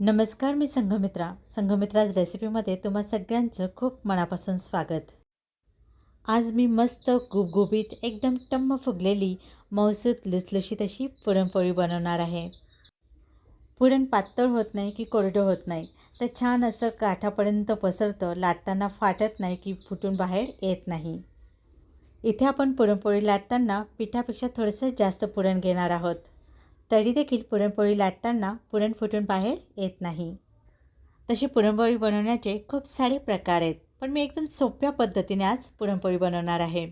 नमस्कार मी संघमित्रा. संघमित्राज रेसिपीमध्ये तुम्हा सगळ्यांचं खूप मनापासून स्वागत. आज मी मस्त गुबगुबीत एकदम टम्म फुगलेली मौसूत लुसलुशीत अशी पुरणपोळी बनवणार आहे. पुरण पातळ होत नाही की कोरडं होत नाही तर छान असं काठापर्यंत पसरतं लाटताना फाटत नाही की फुटून बाहेर येत नाही. इथे आपण पुरणपोळी लाटताना पिठापेक्षा थोडंसं जास्त पुरण घेणार आहोत. तरी देखील पुरणपोळी लाटताना पुरण फुटून बाहेर येत नाही. तशी पुरणपोळी बनवण्याचे खूप सारे प्रकार आहेत पण मी एकदम सोप्या पद्धतीने आज पुरणपोळी बनवणार आहे.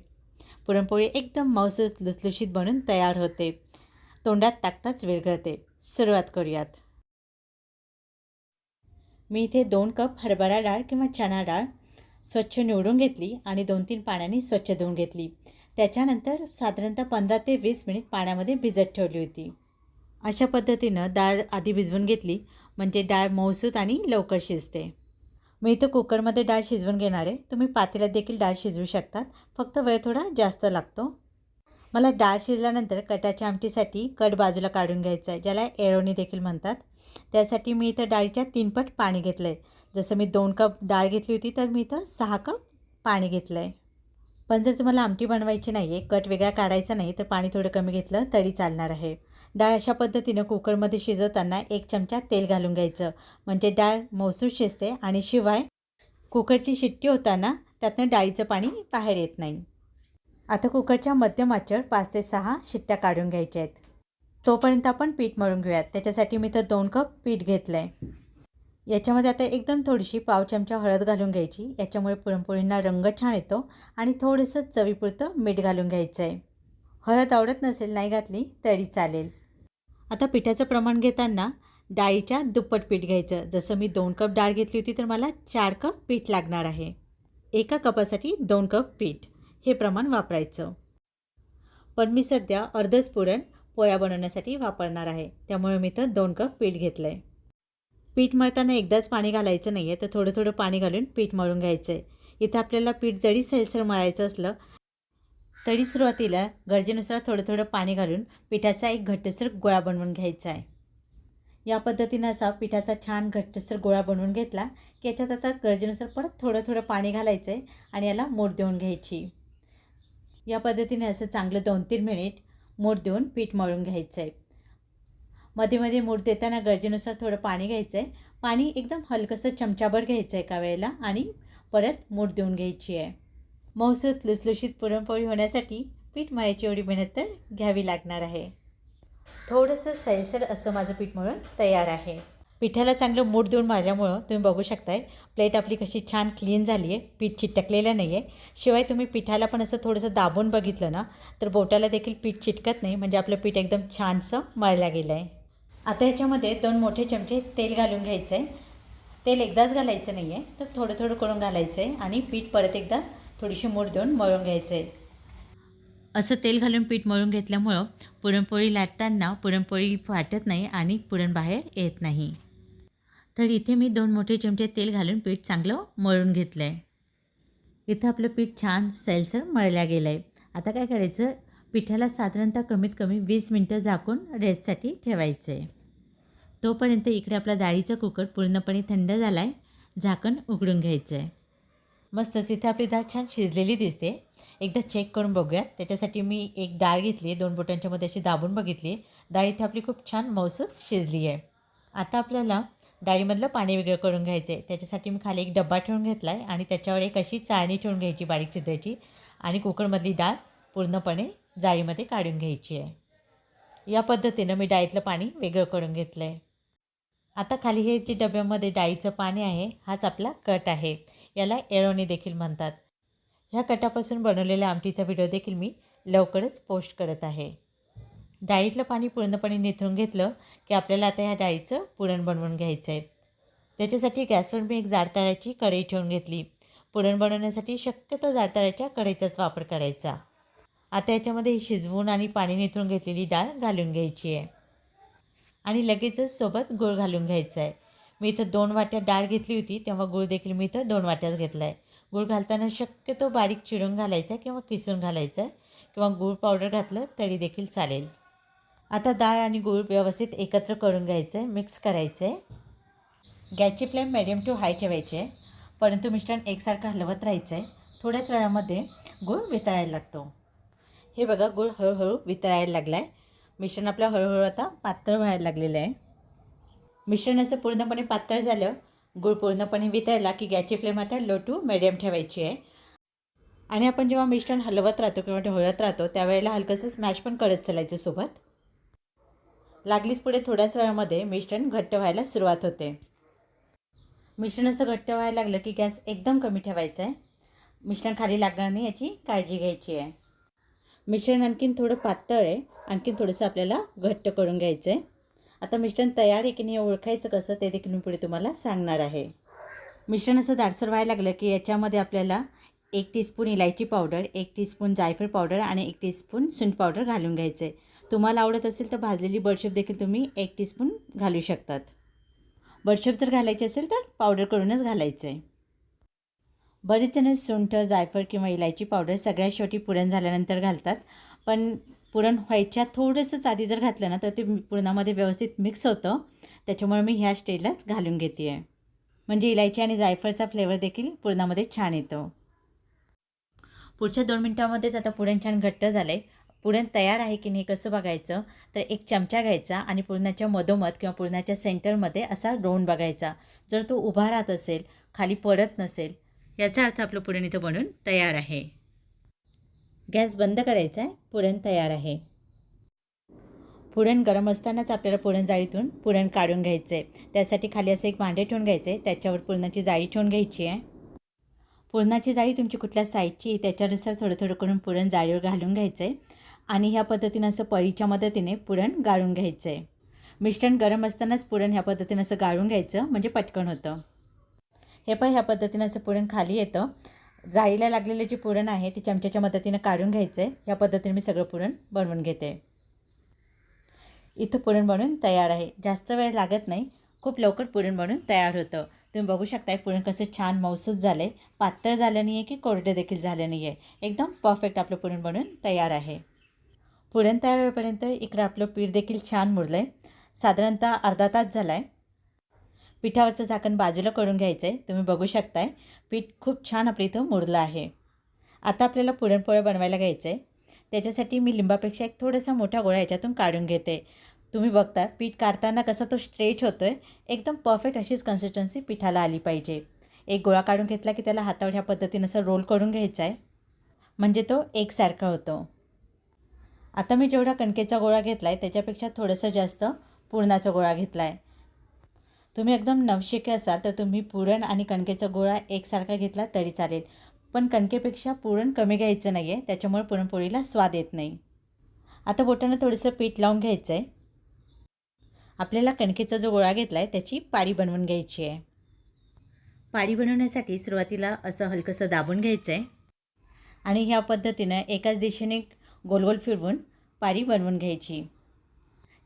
पुरणपोळी एकदम मौसूस लुसलुशीत बनून तयार होते. तोंडात टाकताच विरघळते सुरुवात करूयात. मी इथे दोन कप हरभरा डाळ किंवा चणा डाळ स्वच्छ निवडून घेतली आणि दोन तीन पाण्याने स्वच्छ धुवून घेतली. त्याच्यानंतर साधारणतः पंधरा ते वीस मिनिट पाण्यामध्ये भिजत ठेवली होती. अशा पद्धतीनं डाळ आधी भिजवून घेतली म्हणजे डाळ मऊसूत आणि लवकर शिजते. मी इथं कुकरमध्ये डाळ शिजवून घेणार आहे. तुम्ही पातेल्यात देखील डाळ शिजवू शकतात. फक्त वेळ थोडा जास्त लागतो. मला डाळ शिजल्यानंतर कटाच्या आमटीसाठी कट बाजूला काढून घ्यायचं आहे ज्याला एरोनी देखील म्हणतात. त्यासाठी मी इथं डाळीच्या तीन पट पाणी घेतलं आहे जसं मी दोन कप डाळ घेतली होती तर मी इथं सहा कप पाणी घेतलं आहे पण जर तुम्हाला आमटी बनवायची नाही आहे कट वेगळा काढायचा नाही तर पाणी थोडं कमी घेतलं तरी चालणार आहे. डाळ अशा पद्धतीनं कुकरमध्ये शिजवताना एक चमचा तेल घालून घ्यायचं. म्हणजे डाळ मौसूर शिजते आणि शिवाय कुकरची शिट्टी होताना त्यातनं डाळीचं पाणी बाहेर येत नाही. आता कुकरच्या मध्यम आचर पाच ते सहा शिट्ट्या काढून घ्यायच्या आहेत. तोपर्यंत आपण पीठ मळून घेऊयात. त्याच्यासाठी मी तर दोन कप पीठ घेतलं आहे याच्यामध्ये आता एकदम थोडीशी पाव चमचा हळद घालून घ्यायची. याच्यामुळे पुरणपोळींना रंग छान येतो आणि थोडंसं चवीपुरतं मीठ घालून घ्यायचं आहे हळद आवडत नसेल नाही घातली तरी चालेल. आता पिठाचं प्रमाण घेताना डाळीच्या दुप्पट पीठ घ्यायचं. जसं मी दोन कप डाळ घेतली होती तर मला चार कप पीठ लागणार आहे. एका कपासाठी दोन कप पीठ. हे प्रमाण वापरायचं. पण मी सध्या अर्धच पुरण पोळ्या बनवण्यासाठी वापरणार आहे. त्यामुळे मी तर दोन कप पीठ घेतलं आहे पीठ मळताना एकदाच पाणी घालायचं नाही आहे तर थोडं थोडं पाणी घालून पीठ मळून घ्यायचं आहे इथं आपल्याला पीठ जरी सैलसर मळायचं असलं तरी सुरुवातीला गरजेनुसार थोडं थोडं पाणी घालून पिठाचा एक घट्टसर गोळा बनवून घ्यायचा आहे. या पद्धतीनं असा पिठाचा छान घट्टसर गोळा बनवून घेतला की याच्यात आता गरजेनुसार परत थोडं थोडं पाणी घालायचं आहे आणि याला मूठ देऊन घ्यायची. या पद्धतीने असं चांगलं दोन तीन मिनिट मूठ देऊन पीठ मळून घ्यायचं आहे मध्ये मध्ये मूठ देताना गरजेनुसार थोडं पाणी घ्यायचं आहे पाणी एकदम हलकंसं चमचाभर घ्यायचं आहे एका वेळेला आणि परत मूठ देऊन घ्यायची आहे. मौसूत लुसलुशीत पुरणपोळी होण्यासाठी पीठ मळायची एवढी मेहनत तर घ्यावी लागणार आहे. थोडंसं सैलसर असं माझं पीठ मळून तयार आहे. पिठाला चांगलं मूठ देऊन माझ्यामुळं तुम्ही बघू शकताय प्लेट आपली कशी छान क्लीन झाली आहे पीठ चिटकलेलं नाही आहे. शिवाय तुम्ही पिठाला पण असं थोडंसं दाबून बघितलं ना तर बोटाला देखील पीठ चिटकत नाही म्हणजे आपलं पीठ एकदम छानसं मळलं गेलं आहे आता ह्याच्यामध्ये दोन मोठे चमचे तेल घालून घ्यायचं आहे तेल एकदाच घालायचं नाही आहे तर थोडं थोडं करून घालायचं आहे आणि पीठ परत एकदा थोडीशी मूठ देऊन मळून घ्यायचं आहे असं तेल घालून पीठ मळून घेतल्यामुळं पुरणपोळी लाटताना पुरणपोळी फाटत नाही आणि पुरण बाहेर येत नाही. तर इथे मी दोन मोठे चमचे तेल घालून पीठ चांगलं मळून घेतलं आहे इथं आपलं पीठ छान सैलसर मळल्या गेलं आहे आता काय करायचं? पिठाला साधारणतः कमीत कमी वीस मिनटं झाकून रेस्टसाठी ठेवायचं आहे तोपर्यंत इकडे आपला डाळीचा कुकर पूर्णपणे थंड झाला आहे झाकण उघडून घ्यायचं आहे मस्तच इथे आपली डाळ छान शिजलेली दिसते. एकदा चेक करून बघूयात. त्याच्यासाठी मी एक डाळ घेतली दोन बोटांच्या मध्ये अशी दाबून बघितली डाळ इथे आपली खूप छान मौसूत शिजली आहे. आता आपल्याला डाळीमधलं पाणी वेगळं करून घ्यायचं आहे त्याच्यासाठी मी खाली एक डब्बा ठेवून घेतला आहे आणि त्याच्यावर एक अशी चाळणी ठेवून घ्यायची बारीक चित्राची आणि कुकरमधली डाळ पूर्णपणे जाळीमध्ये काढून घ्यायची आहे. या पद्धतीनं मी डाळीतलं पाणी वेगळं करून घेतलं आहे आता खाली हे जे डब्यामध्ये डाळीचं पाणी आहे हाच आपला कट आहे. याला एळवणी देखील म्हणतात. ह्या कटापासून बनवलेल्या आमटीचा व्हिडिओ देखील मी लवकरच पोस्ट करत आहे. डाळीतलं पाणी पूर्णपणे निथरून घेतलं की आपल्याला आता ह्या डाळीचं पुरण बनवून घ्यायचं आहे त्याच्यासाठी गॅसवर मी एक जाडताळ्याची कढई ठेवून घेतली. पुरण बनवण्यासाठी शक्यतो जाडताळ्याच्या कढईचाच वापर करायचा. आता याच्यामध्ये शिजवून आणि पाणी निथरून घेतलेली डाळ घालून घ्यायची आहे. आणि लगेचच सोबत गूळ घालून घ्यायचा आहे मी इथं दोन वाट्या डाळ घेतली होती तेव्हा गूळ देखील मी इथं दोन वाट्याच घेतला आहे गूळ घालताना शक्यतो बारीक चिरून घालायचा किंवा किसून घालायचा आहे किंवा गूळ पावडर घातलं तरी देखील चालेल. आता डाळ आणि गूळ व्यवस्थित एकत्र करून घ्यायचं आहे मिक्स करायचं आहे गॅसची फ्लेम मिडियम टू हाय ठेवायची आहे. परंतु मिश्रण एकसारखं हलवत राहायचं आहे थोड्याच वेळामध्ये गूळ वितळायला लागतो. हे बघा गूळ हळूहळू वितळायला लागला आहे मिश्रण आपलं हळूहळू आता पातळ व्हायला लागलेलं आहे. मिश्रण असं पूर्णपणे पातळ झालं. गूळ पूर्णपणे वितळला की गॅसची फ्लेम आता लो टू मिडियम ठेवायची आहे. आणि आपण जेव्हा मिश्रण हलवत राहतो किंवा ढवळत राहतो त्यावेळेला हलकंसं स्मॅश पण करत चालायचं सोबत. लागलीच पुढे थोड्याच वेळामध्ये मिश्रण घट्ट व्हायला सुरुवात होते. मिश्रण असं घट्ट व्हायला लागलं की गॅस एकदम कमी ठेवायचा आहे. मिश्रण खाली लागणार नाही याची काळजी घ्यायची आहे. मिश्रण आणखीन थोडं पातळ आहे. आणखीन थोडंसं आपल्याला घट्ट करून घ्यायचं आहे आता मिश्रण तयार आहे की नाही ओळखायचं कसं ते देखील मी पुढे तुम्हाला सांगणार आहे. मिश्रण असं दाटसर व्हायला लागलं की याच्यामध्ये आपल्याला एक टीस्पून इलायची पावडर एक टीस्पून जायफळ पावडर आणि एक टीस्पून सुंठ पावडर घालून घ्यायचं. आहे तुम्हाला आवडत असेल तर भाजलेली बडशेप देखील तुम्ही एक टीस्पून घालू शकतात. बडशेप जर घालायची असेल तर पावडर करूनच घालायचं. आहे बरेच जण सुंठ जायफळ किंवा इलायची पावडर सगळ्यात शेवटी पुरण झाल्यानंतर घालतात. पण पुरण व्हायच्या थोडंसंच आधी जर घातलं ना तर ते पुरणामध्ये व्यवस्थित मिक्स होतं. त्याच्यामुळे मी ह्या स्टेजलाच घालून घेते आहे म्हणजे इलायची आणि जायफळचा फ्लेवर देखील पुरणामध्ये छान येतो. पुढच्या दोन मिनटामध्येच आता पुरण छान घट्ट झालं आहे पुरण तयार आहे की नाही कसं बघायचं? तर एक चमचा घ्यायचा आणि पुरणाच्या मधोमध किंवा पुरणाच्या सेंटरमध्ये असा रोवून बघायचा. जर तो उभा राहत असेल खाली पडत नसेल याचा अर्थ आपलं पुरण इथं बनून तयार आहे. गॅस बंद करायचा आहे पुरण तयार आहे. पुरण गरम असतानाच आपल्याला पुरण जाळीतून पुरण काढून घ्यायचं आहे त्यासाठी खाली असं एक भांडे ठेवून घ्यायचं आहे त्याच्यावर पुरणाची जाळी ठेवून घ्यायची आहे. पुरणाची जाळी तुमची कुठल्या साईजची त्याच्यानुसार थोडं थोडं करून पुरण जाळीवर घालून घ्यायचं आहे आणि ह्या पद्धतीनं असं पळीच्या मदतीने पुरण गाळून घ्यायचं आहे मिश्रण गरम असतानाच पुरण ह्या पद्धतीनं असं गाळून घ्यायचं म्हणजे पटकन होतं. हे पण ह्या पद्धतीनं असं पुरण खाली येतं. जाळीला लागलेले जे पुरण आहे ते चमच्याच्या मदतीनं काढून घ्यायचं. आहे ह्या पद्धतीने मी सगळं पुरण बनवून घेते. इथं पुरण बनवून तयार आहे. जास्त वेळ लागत नाही. खूप लवकर पुरण बनवून तयार होतं. तुम्ही बघू शकताय पुरण कसं छान मौसूद झालं. आहे पातळ झालं नाही आहे की कोरडे देखील झालं नाही आहे एकदम परफेक्ट आपलं पुरण बनवून तयार आहे. पुरण तयार होईपर्यंत इकडं आपलं पीठ देखील छान मुरलं आहे साधारणतः अर्धा तास झाला आहे पिठावरचं झाकण बाजूला करून घ्यायचं आहे तुम्ही बघू शकताय. पीठ खूप छान आपल्या इथं मुरलं आहे. आता आपल्याला पुरणपोळ्या बनवायला घ्यायचं आहे त्याच्यासाठी मी लिंबापेक्षा एक थोडासा मोठा गोळा याच्यातून काढून घेते. तुम्ही बघता पीठ काढताना कसा तो स्ट्रेच होतो आहे एकदम परफेक्ट अशीच कन्सिस्टन्सी पिठाला आली पाहिजे. एक गोळा काढून घेतला की त्याला हातावर ह्या पद्धतीनं असं रोल करून घ्यायचा आहे म्हणजे तो एकसारखा होतो. आता मी जेवढा कणकेचा गोळा घेतला आहे त्याच्यापेक्षा थोडंसं जास्त पुरणाचा गोळा घेतला आहे तुम्ही एकदम नवशिके असाल तर तुम्ही पुरण आणि कणकेचा गोळा एकसारखा घेतला तरी चालेल. पण कणकेपेक्षा पुरण कमी घ्यायचं नाही आहे त्याच्यामुळे पुरणपोळीला स्वाद येत नाही. आता बोटानं थोडंसं पीठ लावून घ्यायचं आहे आपल्याला कणकेचा जो गोळा घेतला आहे त्याची पारी बनवून घ्यायची आहे. पारी बनवण्यासाठी सुरुवातीला असं हलकंसं दाबून घ्यायचं आहे आणि ह्या पद्धतीनं एकाच दिशेने गोल गोल फिरवून पारी बनवून घ्यायची.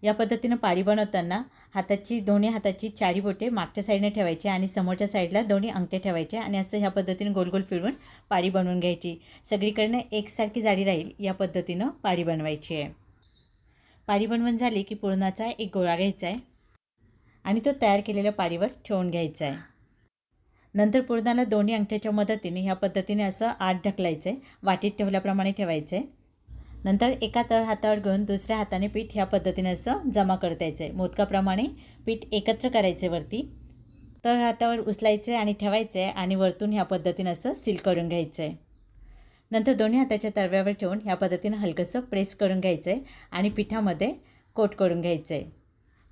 या पद्धतीनं पारी बनवताना हाताची दोन्ही हाताची चारी बोटे मागच्या साईडने ठेवायची आणि समोरच्या साईडला दोन्ही अंगठे ठेवायचे आणि असं ह्या पद्धतीनं गोल गोल फिरवून पारी बनवून घ्यायची. सगळीकडनं एकसारखी जाडी राहील या पद्धतीनं पारी बनवायची आहे. पारी बनवून झाली की पुरणाचा एक गोळा घ्यायचा आहे आणि तो तयार केलेल्या पारीवर ठेवून घ्यायचा आहे. नंतर पुरणाला दोन्ही अंगठ्याच्या मदतीने ह्या पद्धतीने असं आत ढकलायचं आहे वाटीत ठेवल्याप्रमाणे ठेवायचं आहे नंतर एका तळ हातावर घेऊन दुसऱ्या हाताने पीठ ह्या पद्धतीने असं जमा करता यायचं आहे. मोदकाप्रमाणे पीठ एकत्र करायचं आहे वरती. तळ हातावर उचलायचे आणि ठेवायचे आहे आणि वरतून ह्या पद्धतीनं असं सील करून घ्यायचं आहे. नंतर दोन्ही हाताच्या तळव्यावर ठेवून ह्या पद्धतीनं हलकंसं प्रेस करून घ्यायचं आहे आणि पिठामध्ये कोट करून घ्यायचं आहे.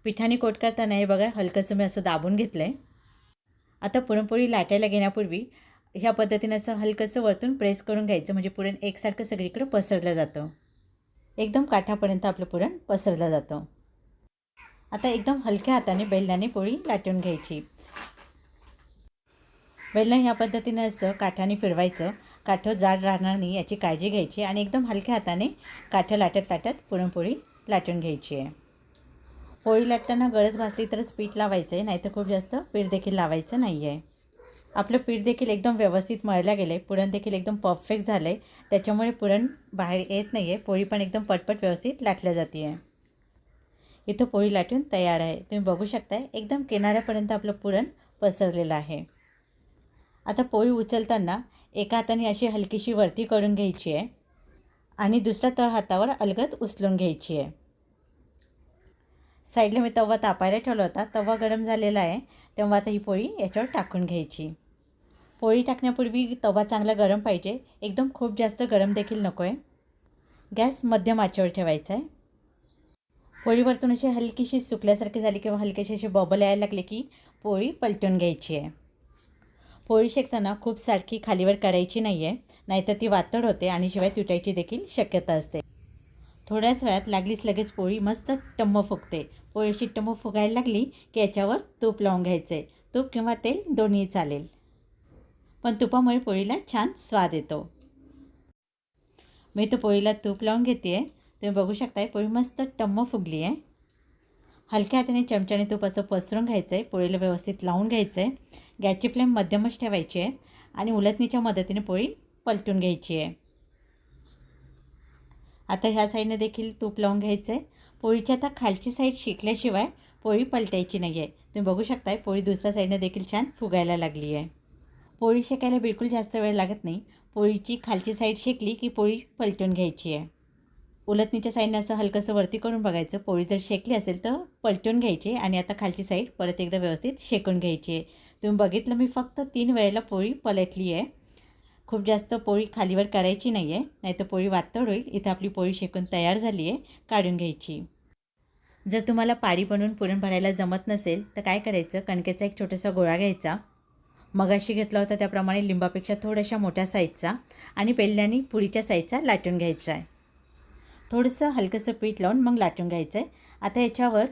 पिठाने कोट करताना हे बघा हलकंसं मी असं दाबून घेतलं आहे आता पुरणपोळी लाटायला घेण्यापूर्वी ह्या पद्धतीनं असं हलकंसं वरतून प्रेस करून घ्यायचं. म्हणजे पुरण एकसारखं सगळीकडं पसरलं जातं. एकदम काठापर्यंत आपलं पुरण पसरलं जातं. आता एकदम हलक्या हाताने बेलण्याने पोळी लाटून घ्यायची. बेलणं ह्या पद्धतीनं असं काठाने फिरवायचं. काठं जाड राहणार नाही याची काळजी घ्यायची आणि एकदम हलक्या हाताने काठं लाटत लाटत पुरणपोळी लाटून घ्यायची आहे. पोळी लाटताना गळज भासली तरच पीठ लावायचं आहे नाहीतर खूप जास्त पीठ देखील लावायचं नाही आहे आपलं पीठ देखील एकदम व्यवस्थित मळलं गेलं आहे पुरण देखील एकदम परफेक्ट झालं आहे त्याच्यामुळे पुरण बाहेर येत नाही आहे पोळी पण एकदम पटपट व्यवस्थित लाटल्या जाते आहे इथं पोळी लाटून तयार आहे. तुम्ही बघू शकताय एकदम किनाऱ्यापर्यंत आपलं पुरण पसरलेलं आहे. आता पोळी उचलताना एका हाताने अशी हलकीशी वरती करून घ्यायची आहे आणि दुसऱ्या तळ हातावर अलगद उचलून घ्यायची आहे. साईडला मी तवा तापायला ठेवला होता. तवा गरम झालेला आहे. तेव्हा आता ही पोळी याच्यावर टाकून घ्यायची. पोळी टाकण्यापूर्वी तवा चांगला गरम पाहिजे. एकदम खूप जास्त गरम देखील नको आहे गॅस मध्यम आचेवर ठेवायचा आहे. पोळीवरतून अशी हलकीशी सुकल्यासारखी झाली किंवा हलकीशी अशी बबल यायला लागले की पोळी पलटून घ्यायची आहे. पोळी शेकताना खूप सारखी खालीवर करायची नाही आहे नाहीतर ती वातड होते आणि शिवाय तुटायची देखील शक्यता असते. थोड्याच वेळात लागलीच लगेच पोळी मस्त टम्म फुगते. पोळी अशी टम्म फुगायला लागली की याच्यावर तूप लावून घ्यायचं. आहे तूप किंवा तेल दोन्ही चालेल. पण तुपामुळे पोळीला छान स्वाद येतो. मी तो पोळीला तूप लावून घेते आहे तुम्ही बघू शकताय पोळी मस्त टम्म फुगली आहे. हलक्या हाताने चमच्याने तूप असं पसरून घ्यायचं आहे पोळीला व्यवस्थित लावून घ्यायचं आहे गॅसची फ्लेम मध्यमच ठेवायची आहे आणि उलटणीच्या मदतीने पोळी पलटून घ्यायची आहे. आता ह्या साईडने देखील तूप लावून घ्यायचं आहे. पोळीची आता खालची साईड शिकल्याशिवाय पोळी पलटायची नाही आहे. तुम्ही बघू शकताय पोळी दुसऱ्या साईडने देखील छान फुगायला लागली आहे. पोळी शेकायला बिलकुल जास्त वेळ लागत नाही. पोळीची खालची साईड शेकली की पोळी पलटून घ्यायची आहे. उलटणीच्या साईडने असं हलकंसं वरती करून बघायचं. पोळी जर शेकली असेल तर पलटून घ्यायची आणि आता खालची साईड परत एकदा व्यवस्थित शेकून घ्यायची आहे. तुम्ही बघितलं मी फक्त तीन वेळेला पोळी पलटली आहे. खूप जास्त पोळी खालीवर करायची नाही आहे नाहीतर पोळी वातड होईल. इथं आपली पोळी शेकून तयार झाली आहे काढून घ्यायची. जर तुम्हाला पाळी बनवून पुरण भरायला जमत नसेल तर काय करायचं? कणकेचा एक छोटासा गोळा घ्यायचा. मगाशी घेतला होता त्याप्रमाणे लिंबापेक्षा थोड्याशा मोठ्या साईजचा आणि पेल्याने पुरीच्या साईजचा लाटून घ्यायचा आहे. थोडंसं हलकंसं पीठ लावून मग लाटून घ्यायचं आहे आता याच्यावर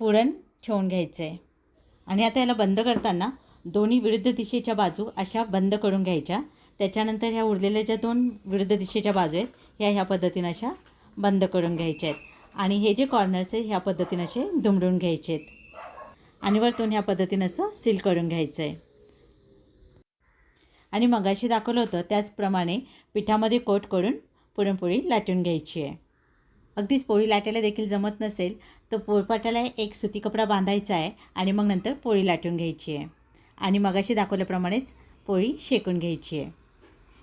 पुरण ठेवून घ्यायचं आहे आणि आता याला बंद करताना दोन्ही विरुद्ध दिशेच्या बाजू अशा बंद करून घ्यायच्या. त्याच्यानंतर ह्या उरलेल्या ज्या दोन विरुद्ध दिशेच्या बाजू आहेत ह्या ह्या पद्धतीनं अशा बंद करून घ्यायच्या आहेत. आणि हे जे कॉर्नर्स आहे ह्या पद्धतीनं असे दुमडून घ्यायचे आहेत. आणि वरतून ह्या पद्धतीनं असं सील करून घ्यायचं आहे. आणि मगाशी दाखवलं होतं त्याचप्रमाणे पिठामध्ये कोट करून पुरणपोळी लाटून घ्यायची आहे. अगदीच पोळी लाटायला देखील जमत नसेल तर पोळपाटाला एक सुती कपडा बांधायचा आहे आणि मग नंतर पोळी लाटून घ्यायची आहे. आणि मगाशी दाखवल्याप्रमाणेच पोळी शेकून घ्यायची आहे.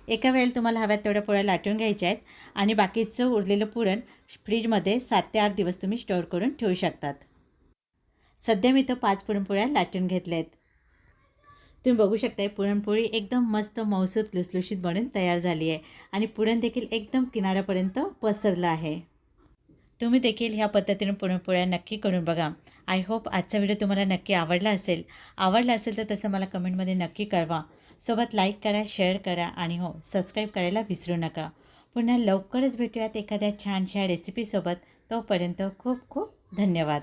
एका वेळेला तुम्हाला हव्यात तेवढ्या पोळ्या लाटून घ्यायच्या आहेत आणि बाकीचं उरलेलं पुरण फ्रीजमध्ये सात ते आठ दिवस तुम्ही स्टोअर करून ठेवू शकतात. सध्या मी तो पाच पुरणपोळ्या लाटून घेतल्या आहेत. तुम्ही बघू शकताय पुरणपोळी एकदम मस्त मौसूत लुसलुशीत बनून तयार झाली आहे आणि पुरण देखील एकदम किनाऱ्यापर्यंत पसरलं आहे. तुम्ही देखील ह्या पद्धतीने पुरणपोळ्या नक्की करून बघा. आय होप आजचा व्हिडिओ तुम्हाला नक्की आवडला असेल. आवडला असेल तर तसं मला कमेंटमध्ये नक्की कळवा. सोबत लाईक करा शेअर करा आणि हो सबस्क्राईब करायला विसरू नका. पुन्हा लवकरच भेटूयात एखाद्या छानशा रेसिपीसोबत तोपर्यंत खूप खूप धन्यवाद.